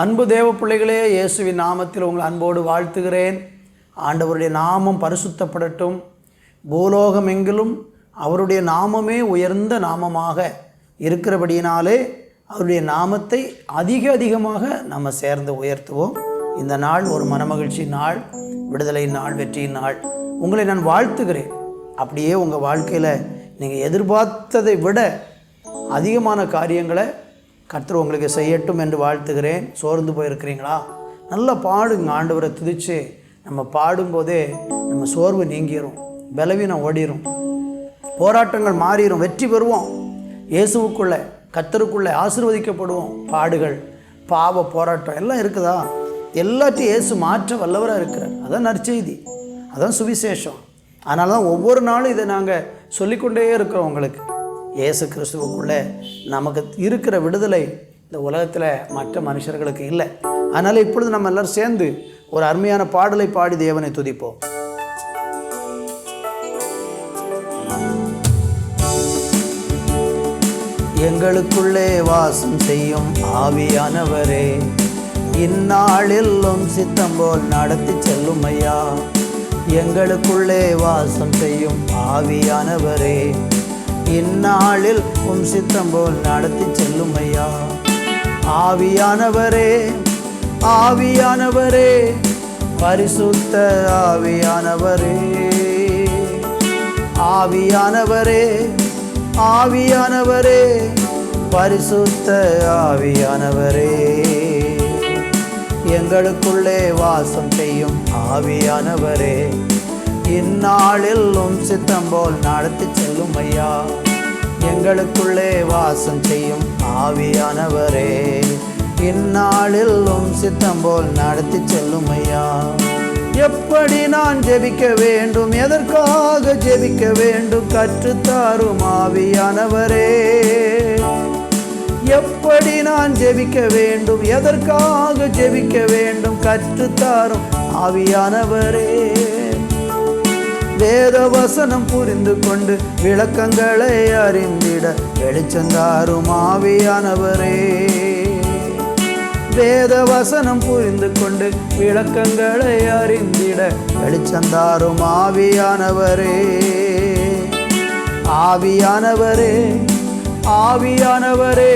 அன்பு தேவ பிள்ளைகளே இயேசுவின் நாமத்தில் உங்கள் அன்போடு வாழ்த்துகிறேன். ஆண்டவருடைய நாமம் பரிசுத்தப்படட்டும். பூலோகம் எங்கிலும் அவருடைய நாமமே உயர்ந்த நாமமாக இருக்கிறபடியினாலே அவருடைய நாமத்தை அதிக அதிகமாக நம்ம சேர்ந்து உயர்த்துவோம். இந்த நாள் ஒரு மனமகிழ்ச்சி நாள் விடுதலை நாள் வெற்றியின் நாள். உங்களை நான் வாழ்த்துகிறேன். அப்படியே உங்கள் வாழ்க்கையில் நீங்கள் எதிர்பார்த்ததை விட அதிகமான காரியங்களை கர்த்தர் உங்களுக்கு செய்யட்டும் என்று வாழ்த்துகிறேன். சோர்ந்து போயிருக்கிறீங்களா? நல்லா பாடுங்க ஆண்டவரை துதிச்சு. நம்ம பாடும்போதே நம்ம சோர்வு நீங்கிரும் பலவீனம் ஓடிடும் போராட்டங்கள் மாறிடும் வெற்றி பெறுவோம். இயேசுவுக்குள்ளே கத்தருக்குள்ளே ஆசிர்வதிக்கப்படுவோம். பாடுகள் பாவ போராட்டம் எல்லாம் இருக்குதா? எல்லாத்தையும் இயேசு மாற்ற வல்லவராக இருக்கிறார். அதான் நற்செய்தி. அதான் சுவிசேஷம். அதனால தான் ஒவ்வொரு நாளும் இதை நாங்கள் சொல்லிக்கொண்டே இருக்கிறோம் உங்களுக்கு. இயேசு கிறிஸ்துவுக்குள்ளே நமக்கு இருக்கிற விடுதலை இந்த உலகத்தில் மற்ற மனுஷர்களுக்கு இல்லை. அதனால் இப்பொழுது நம்ம எல்லாரும் சேர்ந்து ஒரு அருமையான பாடலை பாடி தேவனை துதிப்போம். எங்களுக்குள்ளே வாசம் செய்யும் ஆவியானவரே இந்நாளிலும் சித்தம் போல் நடத்தி செல்லும் ஐயா எங்களுக்குள்ளே வாசம் செய்யும் ஆவியானவரே இந்நாளில் உம் சித்தம் போல் நடத்தி செல்லும் ஐயா ஆவியானவரே ஆவியானவரே பரிசுத்த ஆவியானவரே. ஆவியானவரே ஆவியானவரே பரிசுத்த ஆவியானவரே. எங்களுக்குள்ளே வாசம் செய்யும் ஆவியானவரே. இந்நாளில் சித்தம் போல் நடத்தி செல்லும் ஐயா. எங்களுக்குள்ளே வாசம் செய்யும் ஆவியானவரே. இந்நாளில் சித்தம் போல் நடத்தி செல்லும் ஐயா. எப்படி நான் ஜெபிக்க வேண்டும்? எதற்காக ஜெபிக்க வேண்டும்? கற்றுத்தாரும் ஆவியானவரே. எப்படி நான் ஜெபிக்க வேண்டும்? எதற்காக ஜெபிக்க வேண்டும்? கற்றுத்தாரும் ஆவியானவரே. வேத வசனம் புரிந்து கொண்டு விளக்கங்களை அறிந்திட வெளிச்சந்தாரும் ஆவியானவரே வேத வசனம் புரிந்து கொண்டு விளக்கங்களை அறிந்திட வெளிச்சந்தாரும் ஆவியானவரே ஆவியானவரே ஆவியானவரே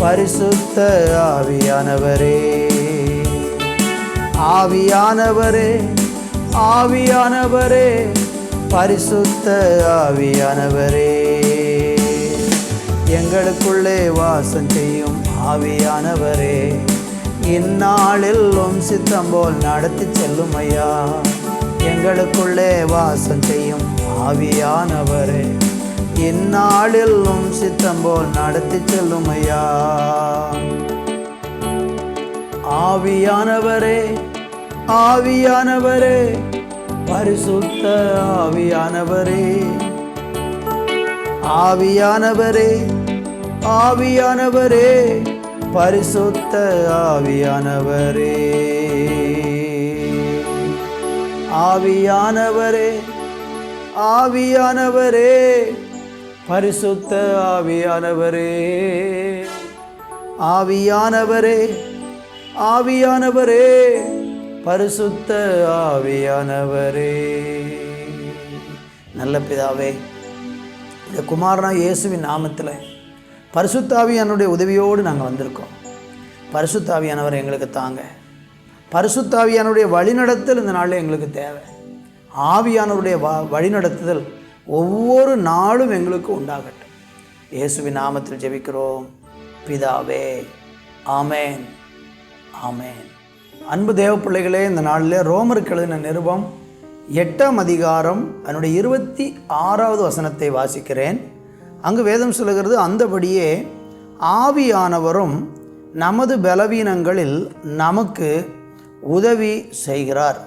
பரிசுத்த ஆவியானவரே. ஆவியானவரே ஆவியானவரே பரிசுத்த ஆவியானவரே. எங்களுக்குள்ளே வாசம் செய்யும் ஆவியானவரே. இந்நாளில் உம் சித்தம் போல் நடத்தி செல்லும் ஐயா. எங்களுக்குள்ளே வாசம் செய்யும் ஆவியானவரே. இந்நாளில் உம் சித்தம் போல் நடத்தி செல்லும் ஐயா. ஆவியானவரே ஆவியானவரே பரிசுத்த ஆவியானவரே. ஆவியானவரே ஆவியானவரே பரிசுத்த ஆவியானவரே. ஆவியானவரே ஆவியானவரே பரிசுத்த ஆவியானவரே. ஆவியானவரே ஆவியானவரே பரிசுத்த ஆவியானவரே. நல்ல பிதாவே இந்த குமாரனா இயேசுவின் நாமத்தில் பரிசுத்தாவியானுடைய உதவியோடு நாங்கள் வந்திருக்கோம். பரிசுத்தாவியானவர் எங்களுக்கு தாங்க. பரிசுத்தாவியானுடைய வழிநடத்தல் இந்த நாளில் எங்களுக்கு தேவை. ஆவியானவருடைய வ வழிநடத்துதல் ஒவ்வொரு நாளும் எங்களுக்கு உண்டாகட்டும். இயேசுவின் நாமத்தில் ஜெபிக்கிறோம். பிதாவே ஆமேன். ஆமேன். அன்பு தேவ பிள்ளைகளே இந்த நாளில் ரோமருக்கு எழுதின நிருபம் எட்டாம் அதிகாரம் அதனுடைய இருபத்தி ஆறாவது வசனத்தை வாசிக்கிறேன். அங்கு வேதம் சொல்லுகிறது அந்தபடியே ஆவியானவரும் நமது பலவீனங்களில் நமக்கு உதவி செய்கிறார்.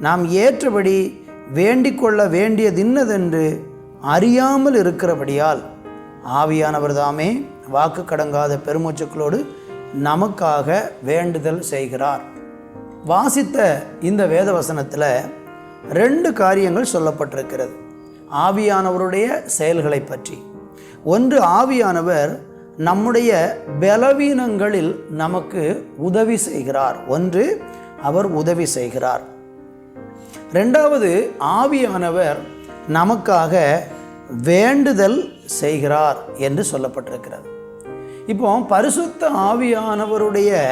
நாம் ஏற்றபடி வேண்டிக் கொள்ள வேண்டியதின்னதென்று அறியாமல் இருக்கிறபடியால் ஆவியானவர் தாமே வாக்கு கடங்காத பெருமூச்சுக்களோடு நமக்காக வேண்டுதல் செய்கிறார். வாசித்த இந்த வேத வசனத்தில் ரெண்டு காரியங்கள் சொல்லப்பட்டிருக்கிறது. ஆவியானவருடைய செயல்களை பற்றி. ஒன்று ஆவியானவர் நம்முடைய பலவீனங்களில் நமக்கு உதவி செய்கிறார். ஒன்று அவர் உதவி செய்கிறார். ரெண்டாவது ஆவியானவர் நமக்காக வேண்டுதல் செய்கிறார் என்று சொல்லப்பட்டிருக்கிறது. இப்போ பரிசுத்த ஆவியானவருடைய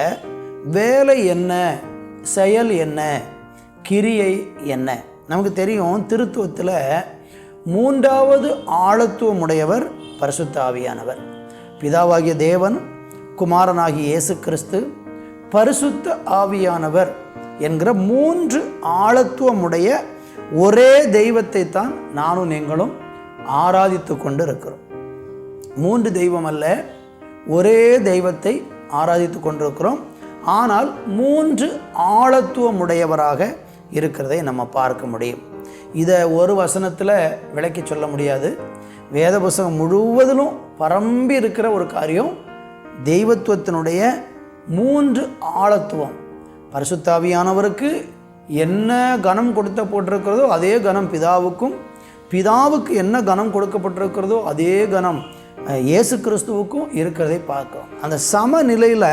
வேலை என்ன? செயல் என்ன? கிரியை என்ன? நமக்கு தெரியும் திருத்துவத்தில் மூன்றாவது ஆழத்துவமுடையவர் பரிசுத்த ஆவியானவர் பிதாவாகிய தேவன் குமாரனாகிய இயேசு கிறிஸ்து பரிசுத்த ஆவியானவர் என்கிற மூன்று ஆழத்துவமுடைய ஒரே தெய்வத்தை தான் நானும் நீங்களும் ஆராதித்து கொண்டு இருக்கிறோம் மூன்று தெய்வம் அல்ல ஒரே தெய்வத்தை ஆராதித்து கொண்டிருக்கிறோம். ஆனால் மூன்று ஆழத்துவமுடையவராக இருக்கிறதை நம்ம பார்க்க முடியும். இதை ஒரு வசனத்தில் விளக்கி சொல்ல முடியாது. வேத புஸ்தகம் முழுவதிலும் பரம்பி இருக்கிற ஒரு காரியம் தெய்வத்துவத்தினுடைய மூன்று ஆழத்துவம். பரிசுத்தாவியானவருக்கு என்ன கனம் கொடுத்த போட்டிருக்கிறதோ அதே கனம் பிதாவுக்கும் பிதாவுக்கு என்ன கனம் கொடுக்கப்பட்டிருக்கிறதோ அதே கனம் இயேசு கிறிஸ்துவுக்கும் இருக்கிறதை பார்க்கிறோம். அந்த சமநிலையில்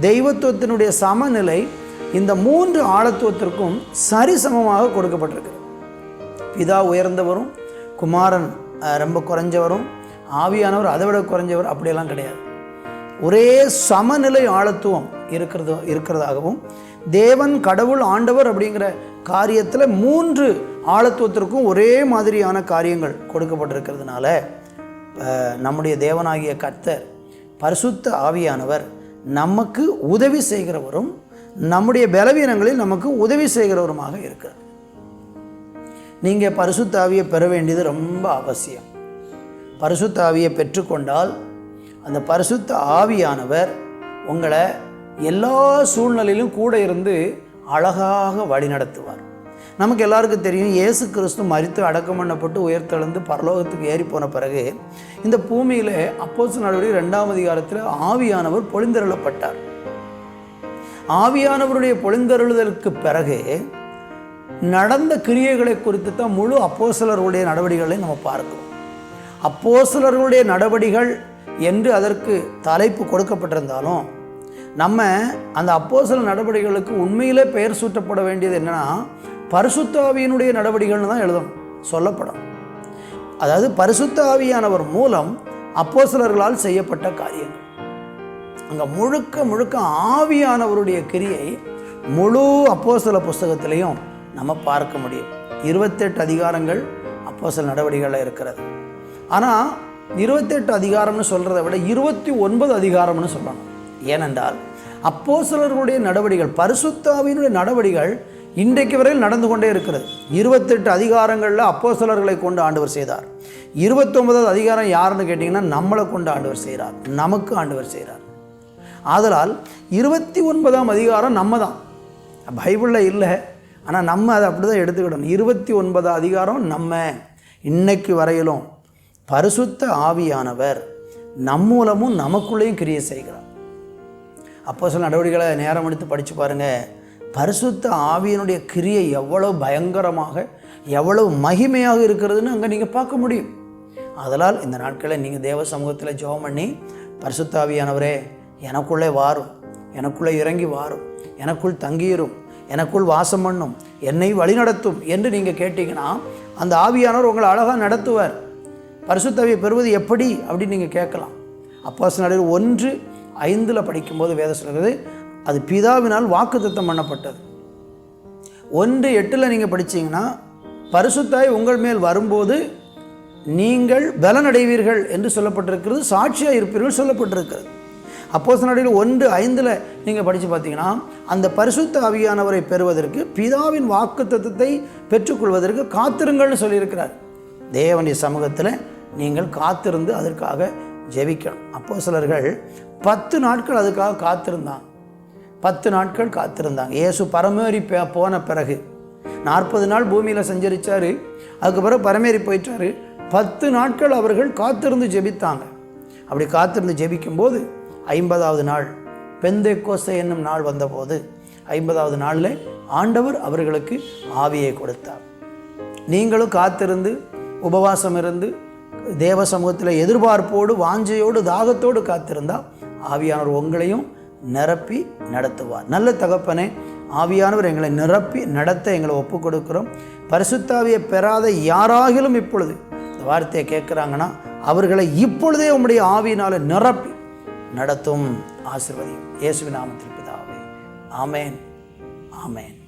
தெய்வத்துவத்தினுடைய சமநிலை இந்த மூன்று ஆழத்துவத்திற்கும் சரிசமமாக கொடுக்கப்பட்டிருக்கிறது. பிதா உயர்ந்தவரும் குமாரன் ரொம்ப குறைஞ்சவரும் ஆவியானவர் அதை விட குறைஞ்சவர் அப்படியெல்லாம் கிடையாது. ஒரே சமநிலை ஆழத்துவம் இருக்கிறது இருக்கிறதாகவும் தேவன் கடவுள் ஆண்டவர் அப்படிங்கிற காரியத்தில் மூன்று ஆழத்துவத்திற்கும் ஒரே மாதிரியான காரியங்கள் கொடுக்கப்பட்டிருக்கிறதுனால நம்முடைய தேவனாகிய கர்த்தர் பரிசுத்த ஆவியானவர் நமக்கு உதவி செய்கிறவரும் நம்முடைய பலவீனங்களில் நமக்கு உதவி செய்கிறவருமாக இருக்கிறார். நீங்கள் பரிசுத்தாவியை பெற வேண்டியது ரொம்ப அவசியம். பரிசுத்தாவியை பெற்றுக்கொண்டால் அந்த பரிசுத்த ஆவியானவர் உங்களை எல்லா சூழ்நிலையிலும் கூட இருந்து அழகாக வழிநடத்துவார். நமக்கு எல்லாருக்கும் தெரியும் இயேசு கிறிஸ்து மரித்து அடக்கம் பண்ணப்பட்டு உயர்த்தெழுந்து பரலோகத்துக்கு ஏறி போன பிறகு இந்த பூமியில் அப்போஸ் நடவடிக்கை ரெண்டாம் அதிகாரத்தில் ஆவியானவர் பொழிந்தருளப்பட்டார். ஆவியானவருடைய பொழிந்தருளுதலுக்கு பிறகு நடந்த கிரியைகளை குறித்து தான் முழு அப்போசலர்களுடைய நடவடிக்கைகளை நம்ம பார்க்கிறோம். அப்போசலர்களுடைய நடவடிகள் என்று அதற்கு தலைப்பு கொடுக்கப்பட்டிருந்தாலும் நம்ம அந்த அப்போசல நடவடிக்கைகளுக்கு உண்மையிலே பெயர் சூட்டப்பட வேண்டியது என்னன்னா பரிசுத்தாவியினுடைய நடவடிக்கைகள்னு தான் எழுதணும் சொல்லப்படும். அதாவது பரிசுத்த ஆவியானவர் மூலம் அப்போசலர்களால் செய்யப்பட்ட காரியங்கள். அங்கே முழுக்க முழுக்க ஆவியானவருடைய கிரியை முழு அப்போசல புஸ்தகத்திலையும் நம்ம பார்க்க முடியும். இருபத்தெட்டு அதிகாரங்கள் அப்போஸ்தல நடவடிக்கைகளில் இருக்கிறது. ஆனால் இருபத்தெட்டு அதிகாரம்னு சொல்கிறத விட இருபத்தி ஒன்பது அதிகாரம்னு சொல்லணும். ஏனென்றால் அப்போசலர்களுடைய நடவடிக்கைகள் பரிசுத்தாவினுடைய நடவடிக்கைகள் இன்றைக்கு வரையில் நடந்து கொண்டே இருக்கிறது. இருபத்தெட்டு அதிகாரங்களில் அப்போஸ்தலர்களை கொண்டு ஆண்டவர் செய்தார். இருபத்தொன்பதாவது அதிகாரம் யாருன்னு கேட்டிங்கன்னா நம்மளை கொண்டு ஆண்டவர் செய்கிறார். நமக்கு ஆண்டவர் செய்கிறார். ஆதலால் இருபத்தி ஒன்பதாம் அதிகாரம் நம்ம தான் பைபிளில் இல்லை. ஆனால் நம்ம அதை அப்படி தான் எடுத்துக்கிடணும். இருபத்தி ஒன்பதாம் அதிகாரம் நம்ம. இன்னைக்கு வரையிலும் பரிசுத்த ஆவியானவர் நம் மூலமும் நமக்குள்ளேயும் கிரியை செய்கிறார். அப்போ சில நடவடிக்கைகளை நேரம் எடுத்து படித்து பாருங்கள் பரிசுத்த ஆவியனுடைய கிரியை எவ்வளவு பயங்கரமாக எவ்வளவு மகிமையாக இருக்கிறதுன்னு அங்கே நீங்கள் பார்க்க முடியும். அதனால் இந்த நாட்களில் நீங்கள் தேவ சமூகத்தில் ஜெபம் பண்ணி பரிசுத்தாவியானவரே எனக்குள்ளே வாரும் எனக்குள்ளே இறங்கி வாரும் எனக்குள் தங்கியிரும். எனக்குள் வாசம் பண்ணும். என்னை வழிநடத்தும் என்று நீங்கள் கேட்டிங்கன்னா அந்த ஆவியானவர் உங்களை அழகாக நடத்துவார். பரிசுத்தாவியை பெறுவது எப்படி அப்படின்னு நீங்கள் கேட்கலாம். அப்போ நடுவில் ஒன்று ஐந்தில் படிக்கும்போது வேத சொல்கிறது அது பிதாவினால் வாக்குத்தத்தம் பண்ணப்பட்டது. ஒன்று எட்டில் நீங்கள் படிச்சீங்கன்னா பரிசுத்தாய் உங்கள் மேல் வரும்போது நீங்கள் பலனடைவீர்கள் என்று சொல்லப்பட்டிருக்கிறது சாட்சியாக இருப்பீர்கள் சொல்லப்பட்டிருக்கிறது. அப்போஸ் நடையில் ஒன்று ஐந்தில் நீங்கள் படித்து பார்த்தீங்கன்னா அந்த பரிசுத்த ஆவியானவரை பெறுவதற்கு பிதாவின் வாக்குத்தத்தை பெற்றுக்கொள்வதற்கு காத்திருங்கள்னு சொல்லியிருக்கிறார். தேவனுடைய சமூகத்தில் நீங்கள் காத்திருந்து அதற்காக ஜெபிக்கணும். அப்போ சிலர்கள் பத்து நாட்கள் அதுக்காக காத்திருந்தான். பத்து நாட்கள் காத்திருந்தாங்க. இயேசு பரமேறி போன பிறகு நாற்பது நாள் பூமியில் சஞ்சரித்தார் அதுக்கப்புறம் பரமேறி போயிட்டாரு. பத்து நாட்கள் அவர்கள் காத்திருந்து ஜெபித்தாங்க. அப்படி காத்திருந்து ஜெபிக்கும்போது ஐம்பதாவது நாள் பெந்தை கோசை என்னும் நாள் வந்தபோது ஐம்பதாவது நாளில் ஆண்டவர் அவர்களுக்கு ஆவியை கொடுத்தார். நீங்களும் காத்திருந்து உபவாசம் இருந்து தேவ சமூகத்தில் எதிர்பார்ப்போடு வாஞ்சையோடு தாகத்தோடு காத்திருந்தால் ஆவியானவர் உங்களையும் நிரப்பி நடத்துவார். நல்ல தகப்பனே ஆவியானவர் எங்களை நிரப்பி நடத்த எங்களை ஒப்புக் கொடுக்கிறோம் பரிசுத்தாவியை பெறாத யாராகிலும் இப்பொழுது இந்த வார்த்தையை கேட்குறாங்கன்னா அவர்களை இப்பொழுதே உம்முடைய ஆவியினால் நிரப்பி நடத்தும் ஆசிர்வதியும். இயேசுவின் நாமத்தில் பிதாவே. ஆமேன். ஆமேன்.